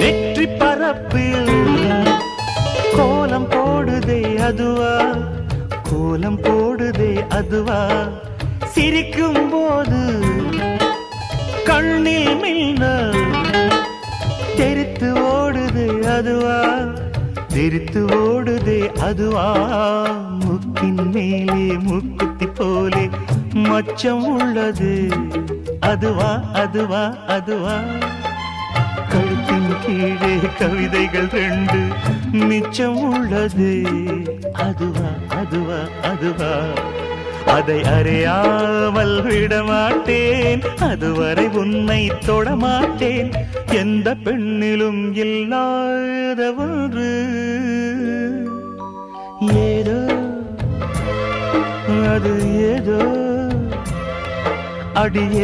நெற்றி பரப்பில் கோலம் போடுதே அதுவா? கோலம் போடுதே அதுவா? சிரிக்கும் போது கண்ணில் மின்னல் தெரித்து ஓடுது அதுவா? தெரித்து ஓடுதே அதுவா? முக்கின் மேலே முக்குத்தி போலே மச்சம் உள்ளது. அதுவா அதுவா அதுவா? கழுத்து கீழே கவிதைகள் ரெண்டு. மிச்சம் உள்ளது. அதுவா அதுவா அதுவா. அதை அறியாமல் விடமாட்டேன். அதுவரை உன்னை தொடமாட்டேன். எந்த பெண்ணிலும் இல்லாத ஒன்று ஏதோ அது ஏதோ. அடியே